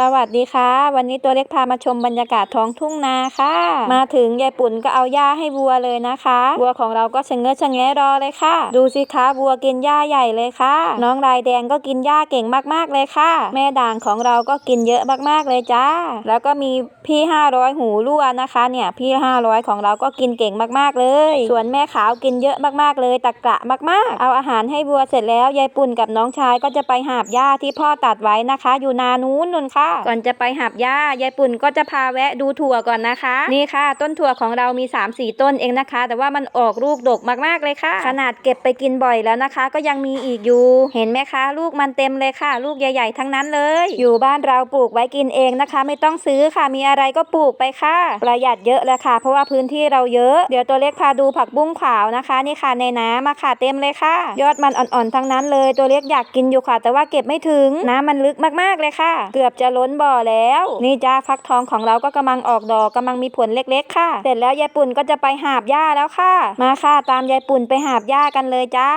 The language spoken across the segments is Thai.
สวัสดีค่ะ วันนี้ตัวเล็กพามาชมบรรยากาศท้องทุ่งนาค่ะ มาถึงยายปุ่นก็เอาหญ้าให้วัวเลยนะคะวัวของเราก็ชะเง้อชะแงะรอเลยค่ะ ดูสิคะวัวกินหญ้าใหญ่เลยค่ะ น้องลายแดงก็กินหญ้าเก่งมากๆเลยค่ะ แม่ด่างของเราก็กินเยอะมากๆเลยจ้า แล้วก็มีพี่ 500 หูรั่วนะคะ เนี่ยพี่ 500 ของเราก็กินเก่งมากๆเลย ส่วนแม่ขาวกินเยอะมากๆเลยตะกระมากๆ เอาอาหารให้วัวเสร็จแล้วยายปุ่นกับน้องชายก็จะไปหาบหญ้าที่พ่อตัดไว้นะคะ อยู่นานู้นนุ่นค่ะก่อนจะไปหาบหญ้ายายปุ่นก็จะพาแวะดูถั่วก่อนนะคะ นี่ค่ะ ต้นถั่วของเรามี 3 4 ต้นเองนะคะ แต่ว่ามันออกลูกดกมากๆเลยค่ะ ขนาดเก็บไปกินบ่อยแล้วนะคะ ก็ยังมีอีกอยู่ เห็นไหมคะ ลูกมันเต็มเลยค่ะ ลูกใหญ่ๆทั้งนั้นเลย อยู่บ้านเราปลูกไว้กินเองนะคะ ไม่ต้องซื้อค่ะมีอะไรก็ปลูกไปค่ะ ประหยัดเยอะเลยค่ะ เพราะว่าพื้นที่เราเยอะเดี๋ยวตัวเล็กพาดูผักบุ้งขาวนะคะนี่ค่ะในน้ำมาค่ะเต็มเลยค่ะ ยอดมันอ่อนๆทั้งนั้นเลย ตัวเล็กอยากกินอยู่ค่ะ แต่ว่าเก็บไม่ถึงน้ำมันลึกมากๆเลยค่ะ เกือบจะล้นบ่อแล้ว นี่จ้าฟักทองของเราก็กำลังออกดอกกำลังมีผลเล็กๆค่ะ เสร็จแล้วยายปุ่นก็จะไปหาบหญ้าแล้วค่ะ มาค่ะตามยายปุ่นไปหาบหญ้ากันเลยจ้า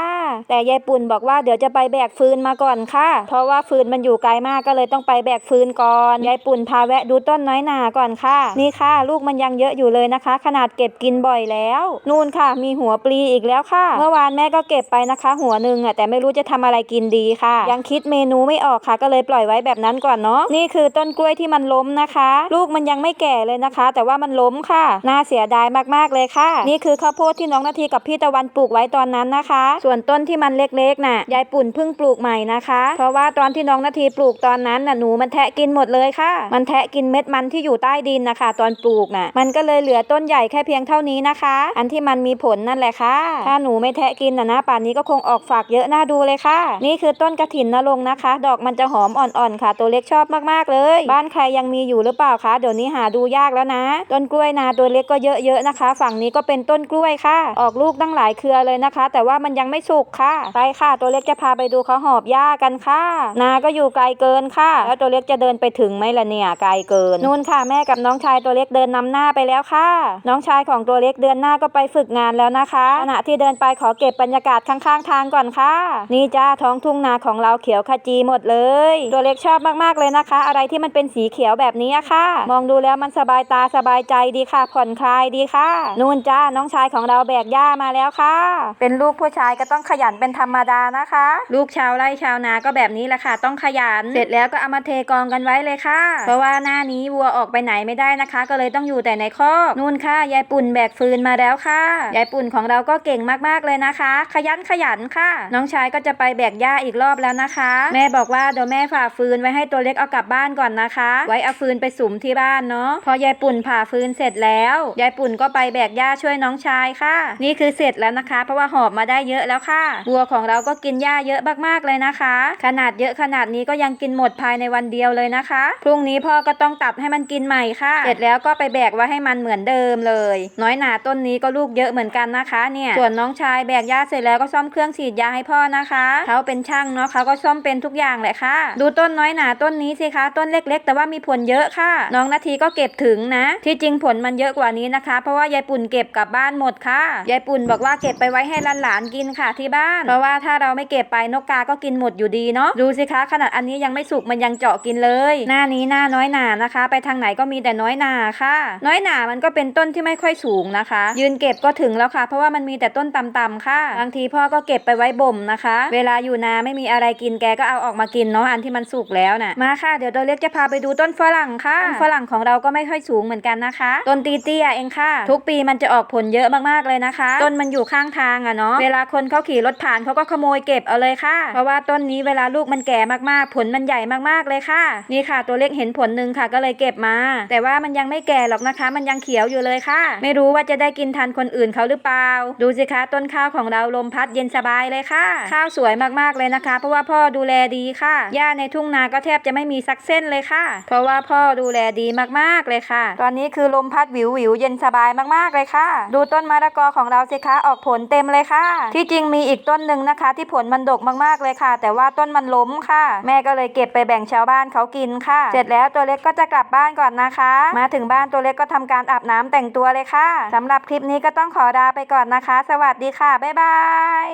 แต่ยายปุ่นบอกว่าเดี๋ยวจะไปแบกฟืนมาก่อนค่ะ เพราะว่าฟืนมันอยู่ไกลมากก็เลยต้องไปแบกฟืนก่อนยายปุ่นพาแวะดูต้นน้อยหนาก่อนค่ะ นี่ค่ะ ลูกมันยังเยอะอยู่เลยนะคะ ขนาดเก็บกินบ่อยแล้ว นู่นค่ะ มีหัวปลีอีกแล้วค่ะ เมื่อวานแม่ก็เก็บไปนะคะ หัวหนึ่งอะแต่ไม่รู้จะทำอะไรกินดีค่ะ ยังคิดเมนูไม่ออกค่ะ ก็เลยปล่อยไว้แบบนั้นก่อนเนาะนี่ี่คือต้นกล้วยที่มันล้มนะคะ ลูกมันยังไม่แก่เลยนะคะ แต่ว่ามันล้มค่ะ น่าเสียดายมากๆเลยค่ะ นี่คือข้าวโพดที่น้องนาทีกับพี่ตะวันปลูกไว้ตอนนั้นนะคะ ส่วนต้นที่มันเล็กๆน่ะยายปุ่นเพิ่งปลูกใหม่นะคะ เพราะว่าตอนที่น้องนาทีปลูกตอนนั้นน่ะหนูมันแทะกินหมดเลยค่ะ มันแทะกินเม็ดมันที่อยู่ใต้ดินนะคะ ตอนปลูกน่ะ มันก็เลยเหลือต้นใหญ่แค่เพียงเท่านี้นะคะ อันที่มันมีผลนั่นแหละค่ะ ถ้าหนูไม่แทะกินน่ะนะป่านนี้ก็คงออกฝากเยอะน่าดูเลยค่ะ นี่คือต้นกระถินนรงนะคะ ดอกมันจะหอมอ่อนๆค่ะ ตัวเล็กชอบมากๆเลย บ้านใครยังมีอยู่หรือเปล่าคะเดี๋ยวนี้หาดูยากแล้วนะ ต้นกล้วยนาตัวเล็กก็เยอะๆนะคะ ฝั่งนี้ก็เป็นต้นกล้วยค่ะ ออกลูกตั้งหลายเครือเลยนะคะ แต่ว่ามันยังไม่สุกค่ะ ไปค่ะ ตัวเล็กจะพาไปดูเขาหอบหญ้ากันค่ะ นาก็อยู่ไกลเกินค่ะ แล้วตัวเล็กจะเดินไปถึงไหมล่ะเนี่ยไกลเกินนู่นค่ะแม่กับน้องชายตัวเล็กเดินนำหน้าไปแล้วค่ะ น้องชายของตัวเล็กเดือนหน้าก็ไปฝึกงานแล้วนะคะขณะที่เดินไปขอเก็บบรรยากาศข้างๆ ทางก่อนค่ะ นี่จ้าท้องทุ่งนาของเราเขียวขจีหมดเลย ตัวเล็กชอบมากๆเลยนะคะอะไรที่มันเป็นสีเขียวแบบนี้ค่ะ มองดูแล้วมันสบายตาสบายใจดีค่ะ ผ่อนคลายดีค่ะนู่นจ้าน้องชายของเราแบกหญ้ามาแล้วค่ะ เป็นลูกผู้ชายก็ต้องขยันเป็นธรรมดานะคะ ลูกชาวไร่ชาวนาก็แบบนี้แหละค่ะ ต้องขยัน เสร็จแล้วก็เอามาเทกองกันไว้เลยค่ะ เพราะว่าหน้านี้วัวออกไปไหนไม่ได้นะคะ ก็เลยต้องอยู่แต่ในคอกนู่นค่ะยายปุ่นแบกฟืนมาแล้วค่ะยายปุ่นของเราก็เก่งมากๆเลยนะคะ ขยันขยันค่ะ น้องชายก็จะไปแบกหญ้าอีกรอบแล้วนะคะ แม่บอกว่าเดี๋ยวแม่ฝ่าฟืนไว้ให้ตัวเล็กเอากลับบ้านานก่อนนะคะ ไว้เอาฟืนไปสุมที่บ้านเนาะพอยายปุ่นผ่าฟืนเสร็จแล้วยายปุ่นก็ไปแบกหญ้าช่วยน้องชายค่ะ นี่คือเสร็จแล้วนะคะ เพราะว่าหอบมาได้เยอะแล้วค่ะวัวของเราก็กินหญ้าเยอะมากๆเลยนะคะ ขนาดเยอะขนาดนี้ก็ยังกินหมดภายในวันเดียวเลยนะคะ พรุ่งนี้พ่อก็ต้องตัดให้มันกินใหม่ค่ะ เสร็จแล้วก็ไปแบกไว้ให้มันเหมือนเดิมเลย น้อยหนาต้นนี้ก็ลูกเยอะเหมือนกันนะคะเนี่ยส่วนน้องชายแบกหญ้าเสร็จแล้วก็ซ่อมเครื่องฉีดยาให้พ่อนะคะ เขาเป็นช่างเนาะเขาก็ซ่อมเป็นทุกอย่างแหละค่ะ ดูต้นน้อยหนาต้นนี้สิคะต้นเล็ก ๆ แต่ว่ามีผลเยอะค่ะ น้องนาทีก็เก็บถึงนะ ที่จริงผลมันเยอะกว่านี้นะคะ เพราะว่ายายปุ่นเก็บกลับบ้านหมดค่ะ ยายปุ่นบอกว่าเก็บไปไว้ให้หลานๆกินค่ะที่บ้าน เพราะว่าถ้าเราไม่เก็บไปนกกาก็กินหมดอยู่ดีเนาะ ดูสิคะขนาดอันนี้ยังไม่สุกมันยังเจาะกินเลย หน้านี้หน้าน้อยหนานะคะ ไปทางไหนก็มีแต่น้อยหนาค่ะ น้อยหนามันก็เป็นต้นที่ไม่ค่อยสูงนะคะ ยืนเก็บก็ถึงแล้วค่ะ เพราะว่ามันมีแต่ต้นต่ำๆค่ะ บางทีพ่อก็เก็บไปไว้บ่มนะคะ เวลาอยู่นาไม่มีอะไรกินแกก็เอาออกมากินเนาะอันที่มันสุกแล้วน่ะมาค่ะเดี๋ยวตัวเล็กจะพาไปดูต้นฝรั่งค่ะต้นฝรั่งของเราก็ไม่ค่อยสูงเหมือนกันนะคะ ต้นตีเตี้ยเองค่ะ ทุกปีมันจะออกผลเยอะมากๆเลยนะคะ ต้นมันอยู่ข้างทางอะเนาะเวลาคนเขาขี่รถผ่านเขาก็ขโมยเก็บเอาเลยค่ะ เพราะว่าต้นนี้เวลาลูกมันแก่มากๆ ผลมันใหญ่มากๆเลยค่ะ นี่ค่ะ ตัวเล็กเห็นผลหนึ่งค่ะก็เลยเก็บมา แต่ว่ามันยังไม่แก่หรอกนะคะ มันยังเขียวอยู่เลยค่ะ ไม่รู้ว่าจะได้กินทันคนอื่นเขาหรือเปล่า ดูสิคะต้นข้าวของเราลมพัดเย็นสบายเลยค่ะ ข้าวสวยมากๆเลยนะคะ เพราะว่าพ่อดูแลดีค่ะหญ้าในทุ่งนาก็แทบจะไม่มีสักกเส้นเลยค่ะ เพราะว่าพ่อดูแลดีมากๆเลยค่ะ ตอนนี้คือลมพัดวิววิวๆเย็นสบายมากๆเลยค่ะ ดูต้นมะละกอของเราสิคะออกผลเต็มเลยค่ะ ที่จริงมีอีกต้นหนึ่งนะคะ ที่ผลมันดกมากๆเลยค่ะ แต่ว่าต้นมันล้มค่ะ แม่ก็เลยเก็บไปแบ่งชาวบ้านเขากินค่ะ เสร็จแล้วตัวเล็กก็จะกลับบ้านก่อนนะคะ มาถึงบ้านตัวเล็กก็ทำการอาบน้ำแต่งตัวเลยค่ะสำหรับคลิปนี้ก็ต้องขอลาไปก่อนนะคะ สวัสดีค่ะบ๊ายบาย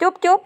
จุ๊บจุ๊บ